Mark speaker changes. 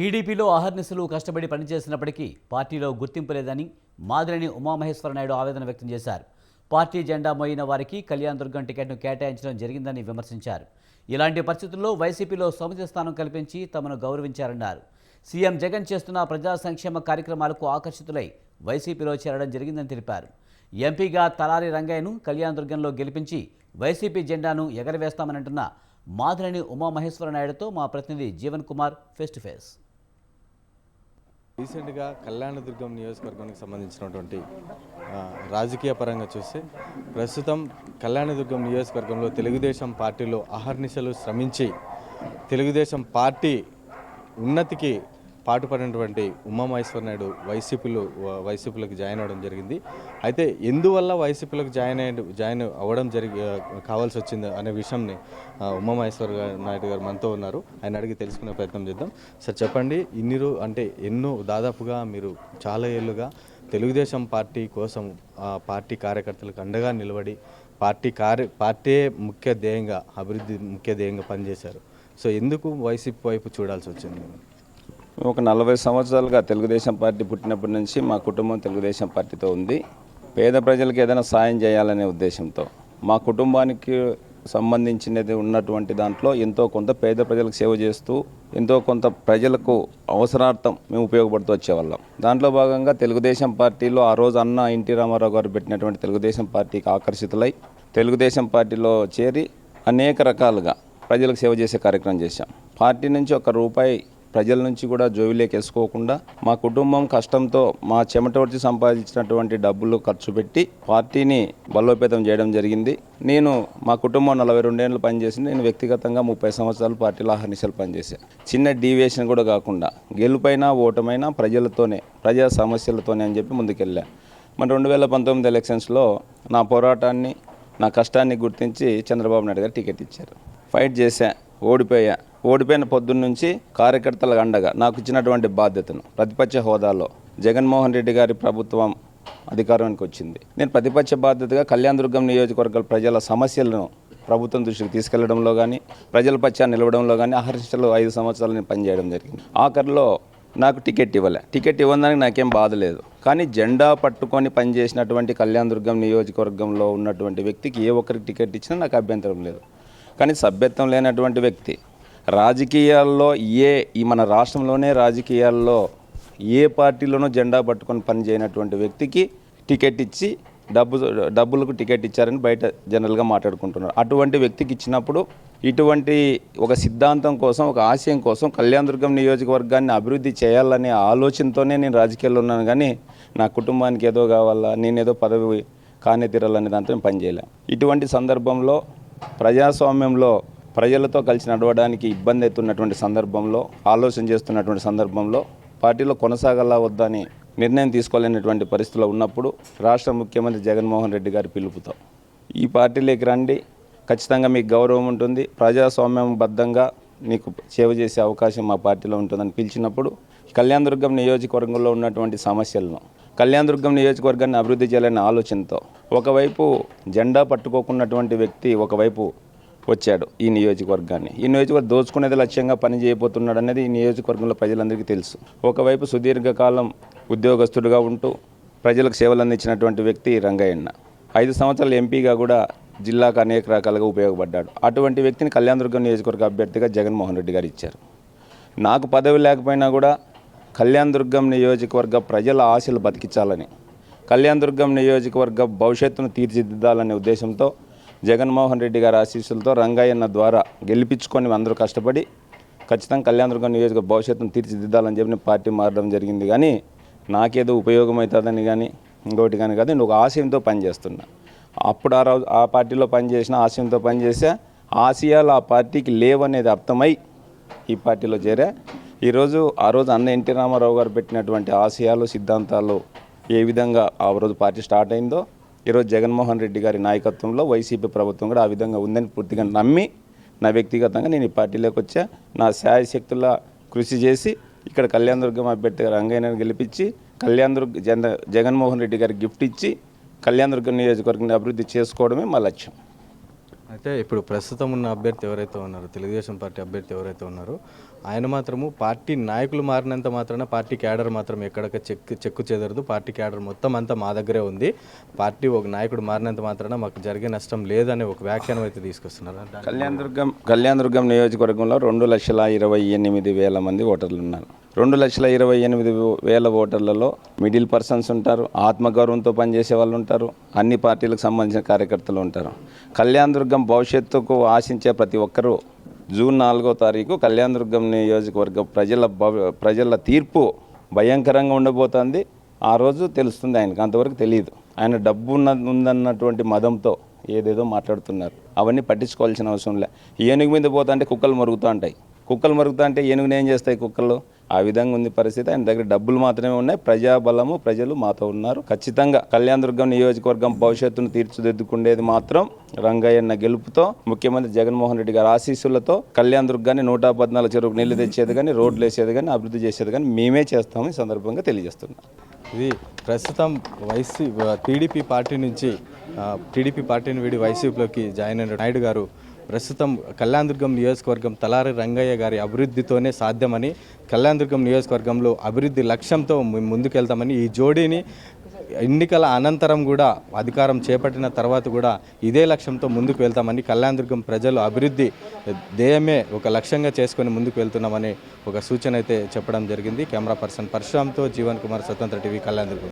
Speaker 1: టీడీపీలో అహర్నిశలు కష్టపడి పనిచేసినప్పటికీ పార్టీలో గుర్తింపు లేదని మాదిరిని ఉమామహేశ్వర నాయుడు ఆవేదన వ్యక్తం చేశారు. పార్టీ జెండా మోయిన వారికి కళ్యాణ్ దుర్గం టికెట్ను కేటాయించడం జరిగిందని విమర్శించారు. ఇలాంటి పరిస్థితుల్లో వైసీపీలో సముచిత స్థానం కల్పించి తమను గౌరవించారన్నారు. సీఎం జగన్ చేస్తున్న ప్రజా సంక్షేమ కార్యక్రమాలకు ఆకర్షితులై వైసీపీలో చేరడం జరిగిందని తెలిపారు. ఎంపీగా తలారి రంగయ్యను కళ్యాణ్ దుర్గంలో గెలిపించి వైసీపీ జెండాను ఎగరవేస్తామనంటున్న మాధురణి ఉమామహేశ్వర నాయుడుతో మా ప్రతినిధి Jeevan Kumar face to face.
Speaker 2: రీసెంట్గా కళ్యాణదుర్గం నియోజకవర్గానికి సంబంధించినటువంటి రాజకీయ పరంగా చూస్తే ప్రస్తుతం కళ్యాణదుర్గం నియోజకవర్గంలో తెలుగుదేశం పార్టీలో అహర్నిశలు శ్రమించి తెలుగుదేశం పార్టీ ఉన్నతికి పాటుపడినటువంటి ఉమామహేశ్వర నాయుడు వైసీపీలో వైసీపీలకు జాయిన్ అవ్వడం జరిగింది. అయితే ఎందువల్ల వైసీపీలకు జాయిన్ అయ్యి జాయిన్ అవ్వడం జరిగి కావాల్సి వచ్చింది అనే విషయంని ఉమామహేశ్వర నాయుడు గారు మనతో ఉన్నారు. ఆయన అడిగి తెలుసుకునే ప్రయత్నం చేద్దాం. సార్ చెప్పండి ఇన్ని అంటే ఎన్నో దాదాపుగా మీరు చాలా ఏళ్ళుగా తెలుగుదేశం పార్టీ కోసం ఆ పార్టీ కార్యకర్తలకు అండగా నిలబడి పార్టీ కార్య పార్టీ ముఖ్య ధ్యేయంగా అభివృద్ధి ముఖ్య ధ్యేయంగా పనిచేశారు. సో ఎందుకు వైసీపీ వైపు చూడాల్సి వచ్చింది?
Speaker 3: ఒక నలభై సంవత్సరాలుగా తెలుగుదేశం పార్టీ పుట్టినప్పటి నుంచి మా కుటుంబం తెలుగుదేశం పార్టీతో ఉంది. పేద ప్రజలకు ఏదైనా సాయం చేయాలనే ఉద్దేశంతో. మా కుటుంబానికి సంబంధించినది ఉన్నటువంటి దాంట్లో ఎంతో కొంత పేద ప్రజలకు సేవ చేస్తూ ఎంతో కొంత ప్రజలకు అవసరార్థం మేము ఉపయోగపడుతూ వచ్చేవాళ్ళం. దాంట్లో భాగంగా తెలుగుదేశం పార్టీలో ఆ రోజు అన్న ఎన్టీ రామారావు గారు పెట్టినటువంటి తెలుగుదేశం పార్టీకి ఆకర్షితులై తెలుగుదేశం పార్టీలో చేరి అనేక రకాలుగా ప్రజలకు సేవ చేసే కార్యక్రమం చేశాం. పార్టీ నుంచి ఒక రూపాయి ప్రజల నుంచి కూడా జోబిలోకి వేసుకోకుండా మా కుటుంబం కష్టంతో మా చెమట వచ్చి సంపాదించినటువంటి డబ్బులు ఖర్చు పెట్టి పార్టీని బలోపేతం చేయడం జరిగింది. నేను మా కుటుంబం నలభై రెండేళ్ళు పనిచేసి నేను వ్యక్తిగతంగా ముప్పై సంవత్సరాలు పార్టీలో అహర్నిశలు పనిచేశాను చిన్న డీవియేషన్ కూడా కాకుండా గెలుపైన ఓటమైనా ప్రజలతోనే ప్రజా సమస్యలతోనే అని చెప్పి ముందుకెళ్ళా. మన రెండు వేల పంతొమ్మిది ఎలక్షన్స్లో నా పోరాటాన్ని నా కష్టాన్ని గుర్తించి చంద్రబాబు నాయుడు గారు టికెట్ ఇచ్చారు. ఫైట్ చేశా ఓడిపోయా. ఓడిపోయిన పొద్దున్న నుంచి కార్యకర్తల అండగా నాకు ఇచ్చినటువంటి బాధ్యతను ప్రతిపక్ష హోదాలో జగన్మోహన్ రెడ్డి గారి ప్రభుత్వం అధికారానికి వచ్చింది. నేను ప్రతిపక్ష బాధ్యతగా కళ్యాణదుర్గం నియోజకవర్గాల ప్రజల సమస్యలను ప్రభుత్వం దృష్టికి తీసుకెళ్ళడంలో కానీ ప్రజల పక్షాన్ని నిలవడంలో కానీ ఆహర్షలు ఐదు సంవత్సరాలు నేను పనిచేయడం జరిగింది. ఆఖరిలో నాకు టికెట్ ఇవ్వలే. టికెట్ ఇవ్వడానికి నాకేం బాధ లేదు. కానీ జెండా పట్టుకొని పనిచేసినటువంటి కళ్యాణదుర్గం నియోజకవర్గంలో ఉన్నటువంటి వ్యక్తికి ఏ ఒక్కరికి టికెట్ ఇచ్చినా నాకు అభ్యంతరం లేదు. కానీ సభ్యత్వం లేనటువంటి వ్యక్తి రాజకీయాల్లో ఏ ఈ మన రాష్ట్రంలోనే రాజకీయాల్లో ఏ పార్టీలోనూ జెండా పట్టుకొని పనిచేయనటువంటి వ్యక్తికి టికెట్ ఇచ్చి డబ్బు డబ్బులకు టికెట్ ఇచ్చారని బయట జనరల్గా మాట్లాడుకుంటున్నారు. అటువంటి వ్యక్తికి ఇచ్చినప్పుడు ఇటువంటి ఒక సిద్ధాంతం కోసం ఒక ఆశయం కోసం కళ్యాణదుర్గం నియోజకవర్గాన్ని అభివృద్ధి చేయాలనే ఆలోచనతోనే నేను రాజకీయాల్లో ఉన్నాను కానీ నా కుటుంబానికి ఏదో కావాలా నేనేదో పదవి కానే తీరాలనే దాంతో నేను పనిచేయలే. ఇటువంటి సందర్భంలో ప్రజాస్వామ్యంలో ప్రజలతో కలిసి నడవడానికి ఇబ్బంది అవుతున్నటువంటి సందర్భంలో ఆలోచన చేస్తున్నటువంటి సందర్భంలో పార్టీలో కొనసాగలా వద్దని నిర్ణయం తీసుకోలేనటువంటి పరిస్థితిలో ఉన్నప్పుడు రాష్ట్ర ముఖ్యమంత్రి జగన్మోహన్ రెడ్డి గారి పిలుపుతో ఈ పార్టీలోకి రండి. ఖచ్చితంగా మీకు గౌరవం ఉంటుంది. ప్రజాస్వామ్యం బద్ధంగా నీకు సేవ చేసే అవకాశం మా పార్టీలో ఉంటుందని పిలిచినప్పుడు కళ్యాణదుర్గం నియోజకవర్గంలో ఉన్నటువంటి సమస్యలను కళ్యాణదుర్గం నియోజకవర్గాన్ని అభివృద్ధి చేయాలనే ఆలోచనతో ఒకవైపు జెండా పట్టుకోకున్నటువంటి వ్యక్తి ఒకవైపు వచ్చాడు ఈ నియోజకవర్గాన్ని. ఈ నియోజకవర్గం దోచుకునేది లక్ష్యంగా పని చేయబోతున్నాడు అనేది ఈ నియోజకవర్గంలో ప్రజలందరికీ తెలుసు. ఒకవైపు సుదీర్ఘకాలం ఉద్యోగస్తుడిగా ఉంటూ ప్రజలకు సేవలు అందించినటువంటి వ్యక్తి రంగయ్యన్న. ఐదు సంవత్సరాల ఎంపీగా కూడా జిల్లాకు అనేక రకాలుగా ఉపయోగపడ్డాడు. అటువంటి వ్యక్తిని కళ్యాణదుర్గం నియోజకవర్గ అభ్యర్థిగా జగన్మోహన్ రెడ్డి గారు ఇచ్చారు. నాకు పదవి లేకపోయినా కూడా కళ్యాణదుర్గం నియోజకవర్గ ప్రజల ఆశలు బతికించాలని కళ్యాణదుర్గం నియోజకవర్గ భవిష్యత్తును తీర్చిదిద్దాలనే ఉద్దేశంతో జగన్మోహన్ రెడ్డి గారి ఆశీస్సులతో రంగయ్యన్న ద్వారా గెలిపించుకొని అందరూ కష్టపడి ఖచ్చితంగా కళ్యాణదుర్గం నియోజక భవిష్యత్తును తీర్చిదిద్దాలని చెప్పి పార్టీ మారడం జరిగింది. కానీ నాకేదో ఉపయోగం అవుతుందని కానీ ఇంకోటి కానీ కాదు నేను ఒక ఆశయంతో పనిచేస్తున్నా. అప్పుడు ఆ రోజు ఆ పార్టీలో పనిచేసిన ఆశయంతో పనిచేసా ఆశయాలు ఆ పార్టీకి లేవనేది అర్థమై ఈ పార్టీలో చేరా. ఈరోజు ఆ రోజు అన్న ఎన్టీ రామారావు గారు పెట్టినటువంటి ఆశయాలు సిద్ధాంతాలు ఏ విధంగా ఆ రోజు పార్టీ స్టార్ట్ అయిందో ఈరోజు జగన్మోహన్ రెడ్డి గారి నాయకత్వంలో వైసీపీ ప్రభుత్వం కూడా ఆ విధంగా ఉందని పూర్తిగా నమ్మి నా వ్యక్తిగతంగా నేను ఈ పార్టీలోకి వచ్చా. నా శాయశక్తుల కృషి చేసి ఇక్కడ కళ్యాణదుర్గం అభ్యర్థిగా రంగయ్యను గెలిపించి కళ్యాణదుర్గ జన జగన్మోహన్ రెడ్డి గారికి గిఫ్ట్ ఇచ్చి కళ్యాణదుర్గం నియోజకవర్గాన్ని అభివృద్ధి చేసుకోవడమే మా లక్ష్యం.
Speaker 2: అయితే ఇప్పుడు ప్రస్తుతం ఉన్న అభ్యర్థి ఎవరైతే ఉన్నారో తెలుగుదేశం పార్టీ అభ్యర్థి ఎవరైతే ఉన్నారో ఆయన మాత్రము పార్టీ నాయకులు మారినంత మాత్రాన పార్టీ క్యాడర్ మాత్రం ఎక్కడికి చెక్కు చెక్కు చెదరదు. పార్టీ క్యాడర్ మొత్తం అంతా మా దగ్గరే ఉంది. పార్టీ ఒక నాయకుడు మారినంత మాత్రాన మాకు జరిగే నష్టం లేదనే ఒక వ్యాఖ్యానం అయితే తీసుకొస్తున్నారు. కళ్యాణ
Speaker 3: కళ్యాణ్ దుర్గం కళ్యాణ్ దుర్గం నియోజకవర్గంలో రెండు లక్షల ఇరవై ఎనిమిది వేల మంది ఓటర్లు ఉన్నారు. రెండు లక్షల ఇరవై ఎనిమిది వేల ఓటర్లలో మిడిల్ పర్సన్స్ ఉంటారు ఆత్మగౌరవంతో పనిచేసే వాళ్ళు ఉంటారు అన్ని పార్టీలకు సంబంధించిన కార్యకర్తలు ఉంటారు. కళ్యాణ దుర్గం భవిష్యత్తుకు ఆశించే ప్రతి ఒక్కరూ జూన్ నాలుగో తారీఖు కళ్యాణ దుర్గం నియోజకవర్గ ప్రజల ప్రజల తీర్పు భయంకరంగా ఉండబోతోంది. ఆ రోజు తెలుస్తుంది ఆయనకు అంతవరకు తెలియదు ఆయన డబ్బు ఉన్న ఉందన్నటువంటి మదంతో ఏదేదో మాట్లాడుతున్నారు. అవన్నీ పట్టించుకోవాల్సిన అవసరం లే. ఏనుగు మీద పోతా అంటే కుక్కలు మరుగుతూ ఉంటాయి. కుక్కలు మరుగుతా అంటే ఏనుగుని ఏం చేస్తాయి కుక్కలు? ఆ విధంగా ఉంది పరిస్థితి. ఆయన దగ్గర డబ్బులు మాత్రమే ఉన్నాయి. ప్రజాబలము ప్రజలు మాతో ఉన్నారు. ఖచ్చితంగా కళ్యాణ దుర్గం నియోజకవర్గం భవిష్యత్తును తీర్చిదిద్దుకుండేది మాత్రం రంగయ్యన్న గెలుపుతో ముఖ్యమంత్రి జగన్మోహన్ రెడ్డి గారి ఆశీస్సులతో కళ్యాణ దుర్గాన్ని నూట పద్నాలుగు చెరువుకు నీళ్ళు తెచ్చేది కానీ రోడ్లు వేసేది కానీ అభివృద్ధి చేసేది కానీ మేమే చేస్తామని సందర్భంగా తెలియజేస్తున్నాం.
Speaker 2: ఇది ప్రస్తుతం వైసీ టీడీపీ పార్టీ నుంచి టీడీపీ పార్టీని వీడి వైసీపీలోకి జాయిన్ అయిన నాయుడు గారు ప్రస్తుతం కళ్యాణదుర్గం నియోజకవర్గం తలారి రంగయ్య గారి అభివృద్ధితోనే సాధ్యమని కళ్యాణదుర్గం నియోజకవర్గంలో అభివృద్ధి లక్ష్యంతో ము- ముందుకెళ్తామని ఈ జోడీని ఎన్నికల అనంతరం కూడా అధికారం చేపట్టిన తర్వాత కూడా ఇదే లక్ష్యంతో ముందుకు వెళ్తామని కళ్యాణదుర్గం ప్రజలు అభివృద్ధి ధ్యేయమే ఒక లక్ష్యంగా చేసుకొని ముందుకు వెళ్తున్నామని ఒక సూచన అయితే చెప్పడం జరిగింది. కెమెరా పర్సన్ పరశురామ్తో జీవన్ కుమార్ స్వతంత్ర టీవీ కళ్యాణదుర్గం.